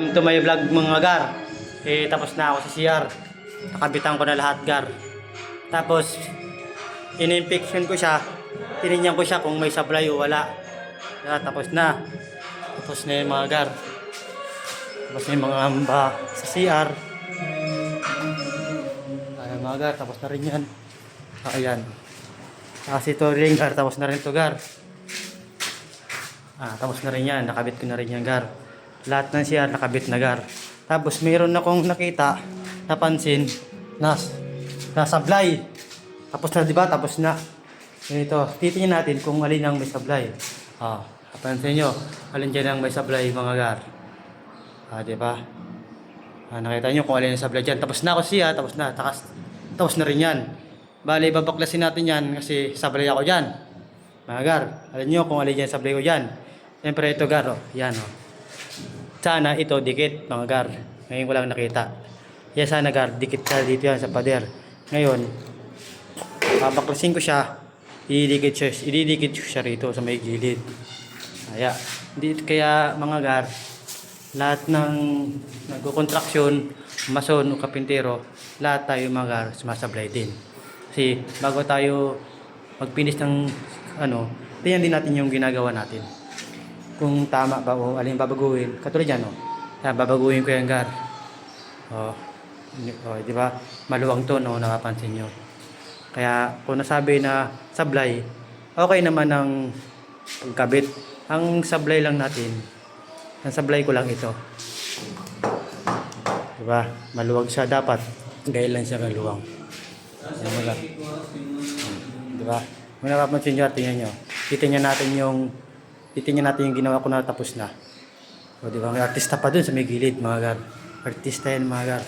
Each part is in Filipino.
Welcome to my vlog mga gar. Eh, tapos na ako sa CR. Nakabitan ko na lahat gar. Tapos, in-infection ko siya. Tinignan ko siya kung may sablay o wala. Kaya, tapos na. Tapos na yung mga gar. Tapos na yung mga amba sa CR. Ayan mga gar, tapos na rin yan. Ayan. Kasi ito rin gar, tapos na rin to gar. Ah, tapos na rin yan. Nakabit ko na rin yan, Gar. Lahat ng siya nakabit na, Gar. Tapos mayroon akong nakita, napansin, nas, nasablay. Tapos na, di ba? Tapos na. Ganito. Titingnan natin kung alin ang may sablay. Ah, napansin nyo, alin dyan ang may sablay, mga Gar. Ah, di ba? Ah, nakita nyo kung alin ang sablay dyan. Tapos na ako siya, tapos na. Takas, tapos na rin yan. Bale, babaklasin natin yan kasi sablay ako dyan. Mga gar, alam nyo kung alin yan sablay ko dyan. Siyempre ito gar, oh. yan oh. Sana ito dikit mga gar. Ngayon ko lang nakita. Yan sana gar, dikit ka dito yan sa pader. Ngayon, babaklasin ko siya, ididikit siya, ididikit siya rito sa may gilid. Kaya, di, kaya mga gar, lahat ng nagkukontraksyon, mason o kapintero, lahat tayo mga gar, sumasablay din. Kasi bago tayo mag-finish ng ano, tingnan din natin yung ginagawa natin. Kung tama ba o alin babaguhin. Katulad yan, oh. Yan, babaguhin ko yung gar. Oh, oh di ba? Maluwang to, no, nakapansin nyo. Kaya kung nasabi na sablay, okay naman ang pagkabit. Ang sablay lang natin, ang sablay ko lang ito. Di ba? Maluwag siya dapat. Gaya lang siya kaluwang. Yan mo lang. Di ba? Kung napapansin nyo, tingnan nyo. Titingnan natin yung titingnan natin yung ginawa ko na tapos na. O di ba? May artista pa dun sa may gilid, mga gar. Artista yan, mga gar.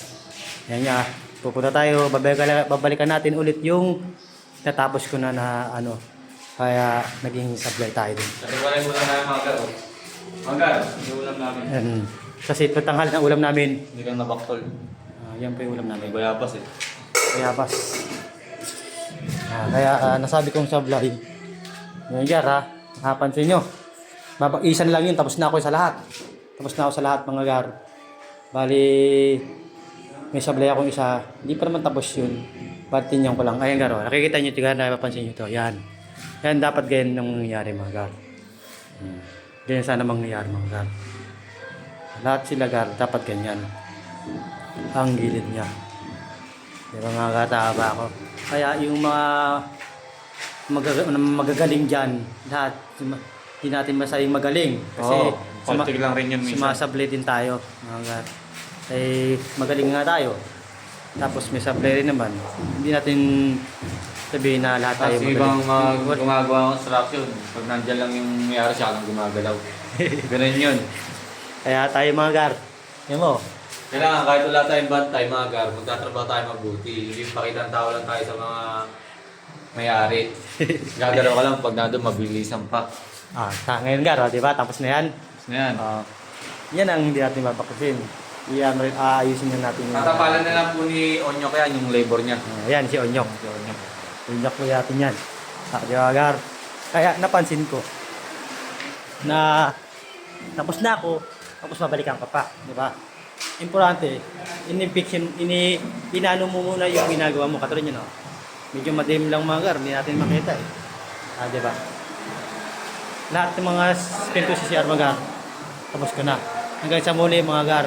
Yan nga. Pupunta tayo, babalikan, babalikan natin ulit yung natapos ko na na ano. Kaya naging sablay tayo dun. Kasi wala yung ulam namin mga garo. Mga garo, yung ulam namin. Yan. Kasi patanghal ng ulam namin. Hindi kang nabaktol. Ah, yan pa yung ulam namin. May bayabas eh. Kaya pas. Ah, kaya ah, nasabi kong sablay. Yan gar ha. Napansin nyo. Babak isan lang yun. Tapos na ako sa lahat. Tapos na ako sa lahat mga gar. Bali, may sablay akong isa. Hindi pa naman tapos yun. Patinyan ko lang. Ayan gar. oh. Nakikita nyo ito. Napapansin nyo ito. Yan. Yan dapat ganyan ang nangyayari mga gar. Hmm. Ganyan sana mangyayari mga gar. Lahat sila gar. Dapat ganyan. Ang gilid niya. Di ba mga kataba ako? Kaya yung mga magaga- magagaling dyan, lahat, suma- hindi natin masayang magaling. Kasi Oo, konti lang rin yun minsan. sumasablay din tayo. Mga gat. Eh, magaling nga tayo. Tapos may sablay rin naman. Hindi natin sabihin na lahat tayo Tapos yung ibang uh, gumagawa ng construction, pag nandyan lang yung mayari siya lang gumagalaw. Ganun yun. Kaya tayo mga gar. Yan mo. Kailangan kahit wala tayong bantay mga gar, magtatrabaho tayo mabuti. Hindi pakita ang tao lang tayo sa mga mayari. Gagalaw ka lang pag nandun mabilisan pa. Ah, ta ngayon gar, oh, di ba? Tapos na yan. Tapos na yan. Ah, yan ang hindi natin mapakusin. Iyan rin, aayusin na natin yung... Tatapalan na lang po ni Onyo kaya yung labor niya. Ah, yan, si Onyok. Si Onyo. Onyok po natin yan. Ah, di ba, Gar? Kaya napansin ko na tapos na ako, tapos babalikan ka pa, di ba? Importante, in-fiction, ini, inano mo muna yung ginagawa mo. Katulad yun, no? Medyo madilim lang mga gar, hindi natin makita eh. Ah, di ba? Lahat ng mga spin ko sa CR mga gar, tapos ko na. Hanggang sa muli mga gar,